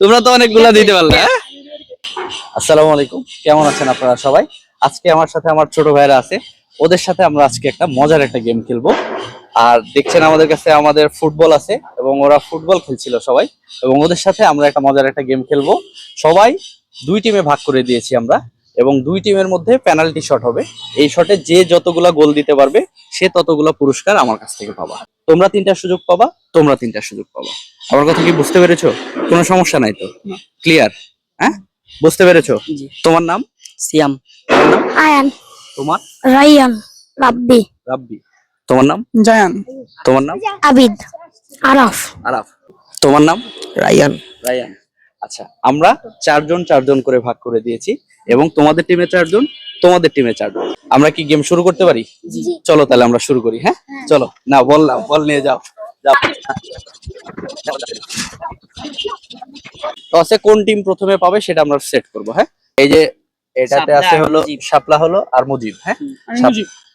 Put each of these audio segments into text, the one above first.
তোমরা তো অনেকগুলা দিতে পারলে হ্যাঁ? আসসালামু আলাইকুম। কেমন আছেন আপনারা সবাই? আজকে আমার সাথে আমার ছোট ভাইরা আছে। ওদের সাথে আমরা আজকে একটা মজার একটা গেম খেলব। আর দেখছেন আমাদের কাছে আমাদের ফুটবল আছে এবং ওরা ফুটবল খেলছিল সবাই। এবং ওদের সাথে আমরা একটা মজার একটা গেম খেলব। সবাই দুই টিমে ভাগ করে দিয়েছি আমরা। এবং দুই টিমের মধ্যে পেনাল্টি শট হবে। এই শটে যে যতগুলা গোল দিতে পারবে সে ততগুলা পুরস্কার আমার কাছ থেকে পাবা। তোমরা তিনটা সুযোগ পাবা তোমরা তিনটা সুযোগ পাবা। আমার কথা কি বুঝতে পেরেছ? কোনো সমস্যা নাই তো? ক্লিয়ার হ্যাঁ? বুঝতে পেরেছ? তোমার নাম? সিয়াম। আয়ান। তোমার? রাইয়ান রাব্বি। রাব্বি। তোমার নাম? জায়ান। তোমার নাম? আবিদ। আরাফ। আরাফ। তোমার নাম? রায়ান। রায়ান। আচ্ছা আমরা চারজন চারজন করে ভাগ করে দিয়েছি এবং তোমাদের টিমে চারজন তোমাদের টিমে চারজন। আমরা কি গেম শুরু করতে পারি? চলো তাহলে আমরা শুরু করি হ্যাঁ? চলো। না বললাম বল নিয়ে যাও। টসে কোন টিম প্রথমে পাবে সেটা আমরা সেট করব হ্যাঁ? এই যে এটাতে আছে হলো। শাপলা হলো আর মুজিব হ্যাঁ?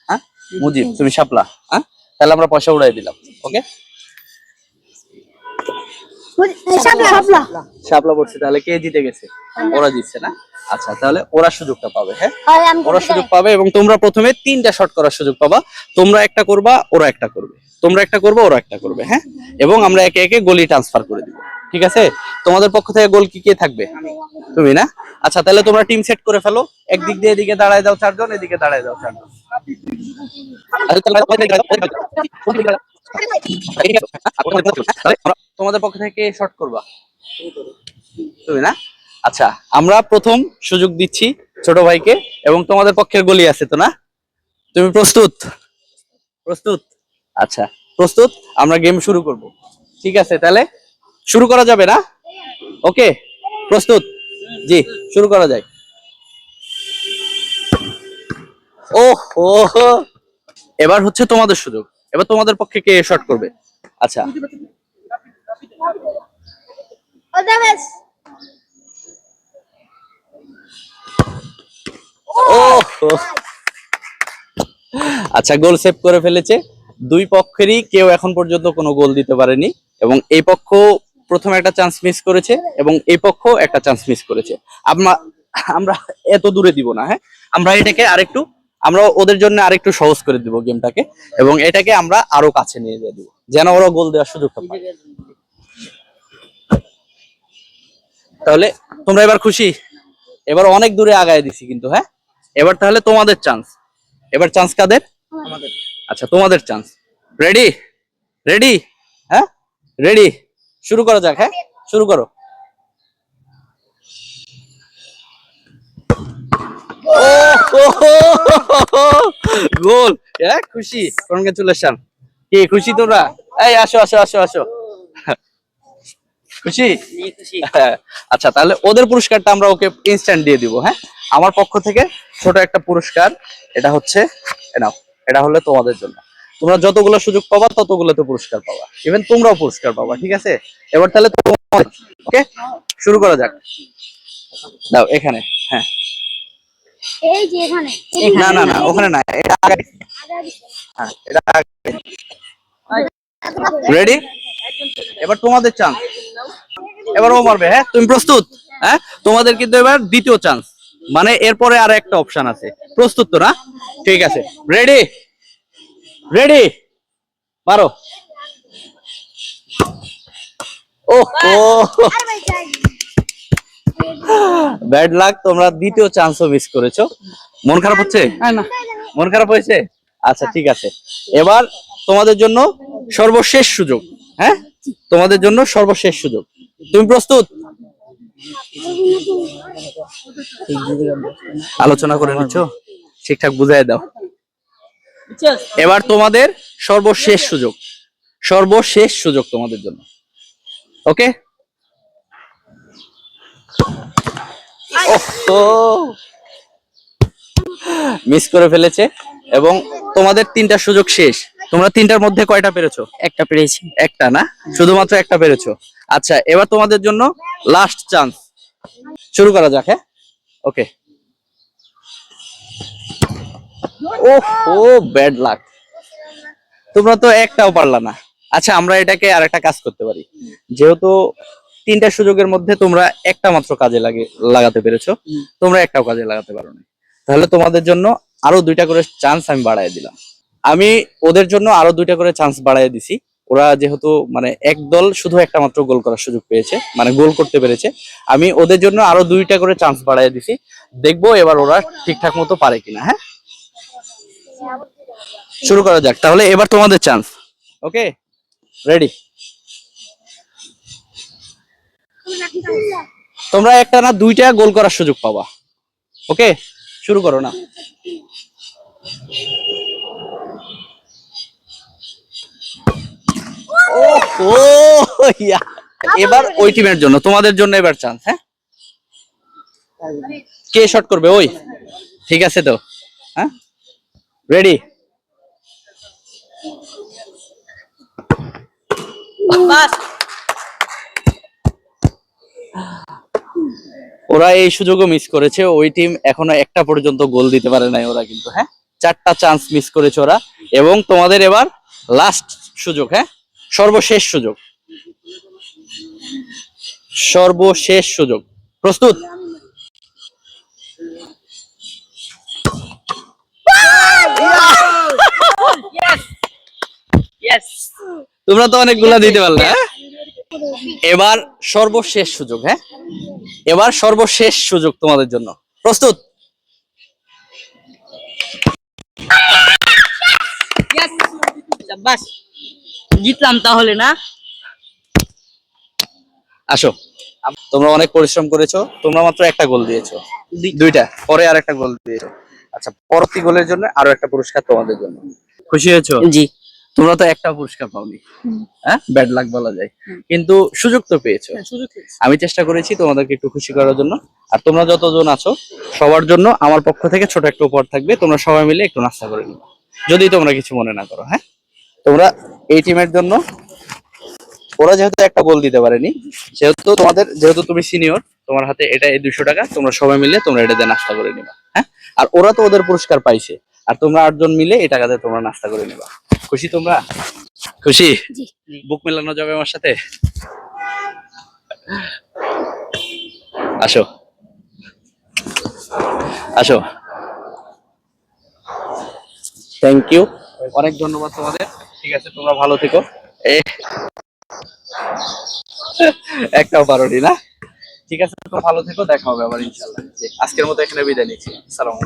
হ্যাঁ? মুজিব তুমি শাপলা হ্যাঁ? তাহলে আমরা পয়সা উড়াই দিলাম ওকে শাপলা পড়ছে তাহলে কে জিতে গেছে? ওরা জিতছে না? আচ্ছা তাহলে ওরা সুযোগটা পাবে হ্যাঁ? ওরা সুযোগ পাবে এবং তোমরা প্রথমে তিনটা শট করার সুযোগ পাবা। তোমরা একটা করবা ওরা একটা করবে। তোমরা একটা করবে ওরা একটা করবে হ্যাঁ? এবং আমরা একে একে গলি ট্রান্সফার করে দিব ঠিক আছে? তোমাদের পক্ষ থেকে গোল কি কে থাকবে? তুমি না? আচ্ছা তাহলে তোমরা টিম সেট করে ফেলো। একদিক দিয়ে এদিকে দাঁড়ায় দাও চারজন এদিকে দাঁড়ায় দাও চারজন। তোমাদের পক্ষ থেকে শর্ট করবা? তুমি না? আচ্ছা আমরা প্রথম সুযোগ দিচ্ছি ছোট ভাইকে এবং তোমাদের পক্ষের গলি আছে তো না? তুমি প্রস্তুত? প্রস্তুত? আচ্ছা প্রস্তুত আমরা গেম শুরু করব। ঠিক আছে তাহলে শুরু করা যাবে না? ওকে প্রস্তুত? জি শুরু করা যায়। ও হো এবার হচ্ছে তোমাদের সুযোগ। এবার তোমাদের পক্ষে কে শট করবে? আচ্ছা। ও আচ্ছা গোল সেভ করে ফেলেছে। দুই পক্ষেরই কেউ এখন পর্যন্ত কোনো গোল দিতে পারেনি এবং এই পক্ষ প্রথমে একটা চান্স মিস করেছে এবং এই পক্ষ একটা চান্স মিস করেছে। আমরা আমরা এত দূরে দিব না হ্যাঁ? আমরা এটাকে আরেকটু, আমরা ওদের জন্য আরেকটু সহজ করে দিব গেমটাকে এবং এটাকে আমরা আরও কাছে নিয়ে যেয়ে দিব, যেন ওরা গোল দেওয়ার সুযোগটা পায়। তাহলে তোমরা এবার খুশি এবার অনেক দূরে আগায় দিছি কিন্তু হ্যাঁ এবার তাহলে তোমাদের চান্স এবার চান্স কাদের আচ্ছা তোমাদের চান্স রেডি রেডি হ্যাঁ রেডি শুরু করা যাক হ্যাঁ শুরু করো গোল হ্যাঁ খুশি কনগ্রাচুলেশন কি খুশি তোমরা এই আসো আসো আসো আসো খুশি? আচ্ছা তাহলে ওদের পুরস্কারটা আমরা ওকে ইনস্ট্যান্ট দিয়ে দিব হ্যাঁ? আমার পক্ষ থেকে ছোট একটা পুরস্কার এটা হচ্ছে এ নাও এটা হলো তোমাদের জন্য। তোমরা যতগুলো সুযোগ পাবা ততগুলো তো পুরস্কার পাবা। ইভেন তোমরাও পুরস্কার পাবা ঠিক আছে? এবার তাহলে ওকে? শুরু করা যাক। দাও এখানে হ্যাঁ। এই যে এখানে। না না না ওখানে না এটা আগে। হ্যাঁ এটা রেডি এবার তোমাদের চান্স এবার ও মারবে হ্যাঁ? তুমি প্রস্তুত? হ্যাঁ? তোমাদের কিন্তু এবার দ্বিতীয় চান্স মানে এরপরে আর একটা অপশন আছে। প্রস্তুত তো না? ঠিক আছে। রেডি রেডি মারো। ও। ব্যাড লাক তোমরা দ্বিতীয় চান্সও মিস করেছ। মন খারাপ হচ্ছে? না। মন খারাপ হয়েছে? আচ্ছা ঠিক আছে। এবার তোমাদের জন্য সর্বশেষ সুযোগ। হ্যাঁ? তোমাদের জন্য সর্বশেষ সুযোগ। তুমি প্রস্তুত? আলোচনা করে নিচ্ছ? ঠিকঠাক বুঝাই দাও। এবার তোমাদের সর্বশেষ সুযোগ। সর্বশেষ সুযোগ তোমাদের জন্য। ওকে? মিস করে ফেলেছে। এবং তোমাদের তিনটা সুযোগ শেষ। তোমরা তিনটার মধ্যে কয়টা পেরেছ? একটা পেরেছি। একটা না? শুধুমাত্র একটা পেরেছ? আচ্ছা এবার তোমাদের জন্য লাস্ট চান্স শুরু করা যাক হ্যাঁ? ওকে ও ব্যাড লাক তোমরা তো একটাও পারলা না। আচ্ছা আমরা এটাকে আর একটা কাজ করতে পারি। যেহেতু তিনটা সুযোগের মধ্যে তোমরা একটা মাত্র কাজে লাগে, লাগাতে পেরেছ, তোমরা একটাও কাজে লাগাতে পারো না। তাহলে তোমাদের জন্য আরও দুইটা করে চান্স আমি বাড়াই দিলাম। আমি ওদের জন্য আরও দুইটা করে চান্স বাড়াই দিছি। ওরা যেহেতু মানে এক দল শুধু একটা মাত্র গোল করার সুযোগ পেয়েছে মানে গোল করতে পেরেছে। আমি ওদের জন্য আরও দুইটা করে চান্স বাড়াই দিছি। দেখব এবার ওরা ঠিকঠাক মতো পারে কিনা হ্যাঁ? শুরু করা যাক, তাহলে এবার তোমাদের চান্স ওকে রেডি তোমরা একটা না দুইটা গোল করার সুযোগ পাবা। ওকে শুরু করো না। ও ইয়া। এবার ওই টিমের জন্য তোমাদের জন্য এবার চান্স হ্যাঁ? কে শট করবে? ওই। ঠিক আছে তো? হ্যাঁ? রেডি ওরা এই সুযোগও মিস করেছে। ওই টিম এখনও একটা পর্যন্ত গোল দিতে পারে নাই ওরা কিন্তু হ্যাঁ? চারটা চান্স মিস করেছে ওরা। এবং তোমাদের এবার লাস্ট সুযোগ হ্যাঁ? সর্বশেষ সুযোগ। সর্বশেষ সুযোগ। প্রস্তুত? তোমরা তো অনেকগুলা দিতে পারলে হ্যাঁ? এবার সর্বশেষ সুযোগ হ্যাঁ? এবার সর্বশেষ সুযোগ তোমাদের জন্য। প্রস্তুত? বাস জিতলাম তাহলে না? আসো। তোমরা অনেক পরিশ্রম করেছ তোমরা মাত্র একটা গোল দিয়েছ। দুইটা পরে আর একটা গোল দিয়েছ। আচ্ছা পরবর্তী গোলের জন্য আরও একটা পুরস্কার তোমাদের জন্য। খুশি হয়েছো? জি। তোমরা তো একটা পুরস্কার পাওনি। হ্যাঁ? ব্যাড লাক বলা যায়। কিন্তু সুযোগ তো পেয়েছ। আমি চেষ্টা করেছি তোমাদেরকে একটু খুশি করার জন্য। আর তোমরা যতজন আছো সবার জন্য আমার পক্ষ থেকে ছোট একটা উপহার থাকবে। তোমরা সবাই মিলে একটু নাস্তা করে নিবে যদি তোমরা কিছু মনে না করো হ্যাঁ? তোমরা এই টিমের জন্য। ওরা যেহেতু একটা গোল দিতে পারেনি সেহেতু তোমাদের যেহেতু তুমি সিনিয়র তোমার হাতে এটা এই দুশো টাকা তোমরা সবাই মিলে তোমরা এটা দিয়ে নাস্তা করে নিবা হ্যাঁ? আর ওরা তো ওদের পুরস্কার পাইছে আর তোমরা আটজন মিলে এই টাকাতে তোমরা নাস্তা করে নিবা। খুশি তোমরা? খুশি? বুক মেলানো যাবে আমার সাথে? আসো। আসো। থ্যাংক ইউ অনেক ধন্যবাদ তোমাদের। ঠিক আছে, তোমরা ভালো থেকো। একটাও পারি না? ঠিক আছে তো ভালো থেকো, দেখা হবে আবার ইনশাল্লাহ। আজকের মতো এখানে বিদায় নিচ্ছি। সালাম